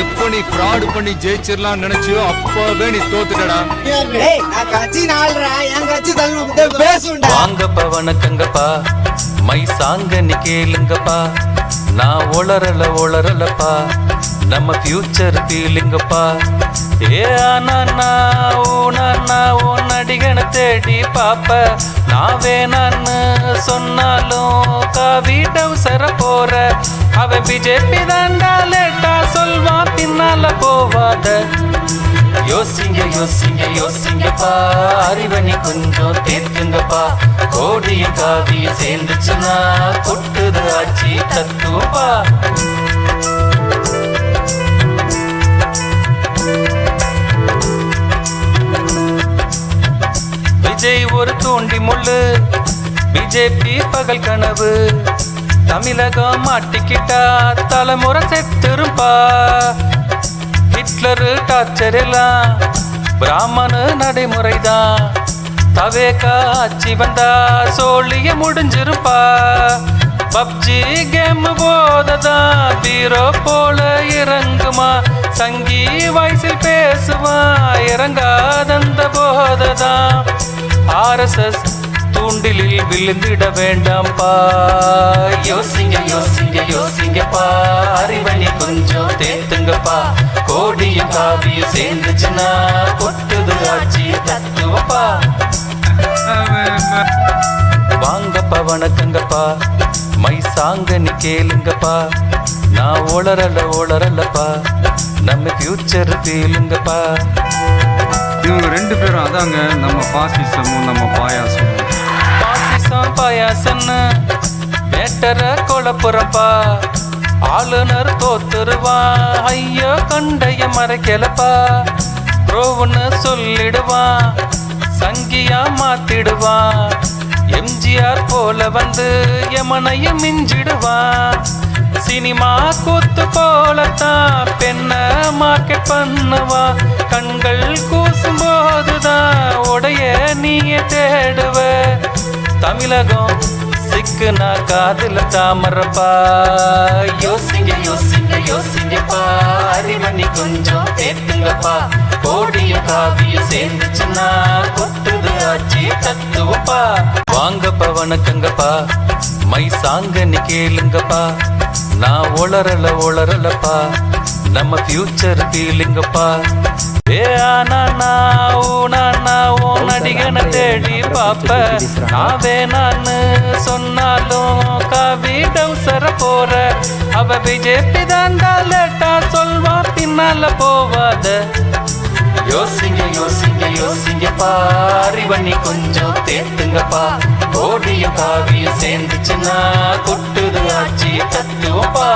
எப்ப நீ ஃப்ராட் பண்ணி ஜெயிச்சிடலாம் நினைச்சியோ அப்பவே நீ தோத்துட்டடா. ஏய் நான் கட்சி நாள்றா என் கட்சி தள்ளு பேசுண்டா வாங்கப்பா வணக்கங்கப்பா மை சாங்க நீ கேளுங்கப்பா நான் ஒளரல ஒளரலப்பா. நம்ம ஃபியூச்சர் ஃபீலிங்கப்பா ஏ ஆனா ஊனா உன் நடிகனை தேடி பாப்ப. நான் வேணான்னு சொன்னாலும் காவி டவுசர போற. அவன் பிஜேபி தாண்டா லேட்டா சொல்வான் பின்னால போவாத. யோசிங்க யோசிங்க யோசிங்கப்பா அறிவனி கொஞ்சம் தேர்த்துங்கப்பா கோடியும் காவியும் சேர்ந்துச்சுன்னா கொட்டுது ஆட்சி தத்துவப்பா விஜய் ஒரு தூண்டி முள்ளு. பிஜேபி பகல் கனவு. தமிழகம் மாட்டிக்கிட்டா தலைமுறை செத்துருப்பா ஹிட்லரு டார்ச்சர் எல்லாம் பிராமணு நடைமுறைதான் தவேக்கா ஆட்சி வந்தா சோழிய முடிஞ்சிருப்பா பப்ஜி கேம் போததான் பீரோ போல இறங்குமா. சங்கி வயசில் பேசுவா இறங்காதந்த போததான் ஆர்எஸ்எஸ் தூண்டிலில் விழுந்திட வேண்டாம்ப்பா யோசிங்க யோசிங்க யோசிங்கப்பா அறிவணி கொஞ்சம் தேத்துங்கப்பா கோடியும் காவியும் சேர்ந்துச்சுன்னா கொட்டுது ஆட்சி தத்துவப்பா வாங்கப்பா வணக்கங்கப்பா. மை சாங்க நீ கேளுங்கப்பா. நான் ஒளரல ஒளரலப்பா நம்ம ஃபியூச்சர் கேளுங்கப்பா. இவங்க ரெண்டு பேரும் அதாங்க நம்ம பாசிசமும் நம்ம பாயாசமும். பாசிசம் பாயாசன்னு மேட்டர கொலப்புறப்பா ஆளுநர் தோத்துருவான் ஐயோ கண்டைய மறைக்கலப்பா. ப்ரோவுன்னு சொல்லிடுவான் சங்கியா மாத்திடுவான் எம்ஜிஆர் போல வந்து எமனையும் மிஞ்சிடுவான் சினிமா கூத்து போலத்தான் பெண்ண மார்க்கெட் பண்ணுவா. கண்கள் கூசும் போதுதான் உடைய நீயே தேடுவ. தமிழகம் சிக்குனா காதில் தாமரப்பா. யோசிங்க யோசிங்க யோசிங்கப்பா அறிவண்ணி கொஞ்சம் ஏத்துங்கப்பா கோடியும் காவியும் சேர்ந்துச்சுன்னா கொட்டுது ஆட்சி தத்துவப்பா. வாங்கப்பா வணக்கங்கப்பா. மை சாங்க நீ கேளுங்கப்பா. நான் ஒளரல ஒளரலப்பா நம்ம ஃபியூச்சர் ஃபீலிங்கப்பா அப்ப நாவே நான் சொன்னாலும் காவி சர போற. அவ பிஜேபி தாண்டா லேட்டா சொல்வா பின்னால போவாத. யோசிங்க யோசிங்க யோசிங்க பாரி பண்ணி கொஞ்சம் தேத்துங்கப்பா. கோடியும் காவியும் சேர்ந்துச்சுன்னா கொட்டுது ஆட்சியை தத்துவப்பா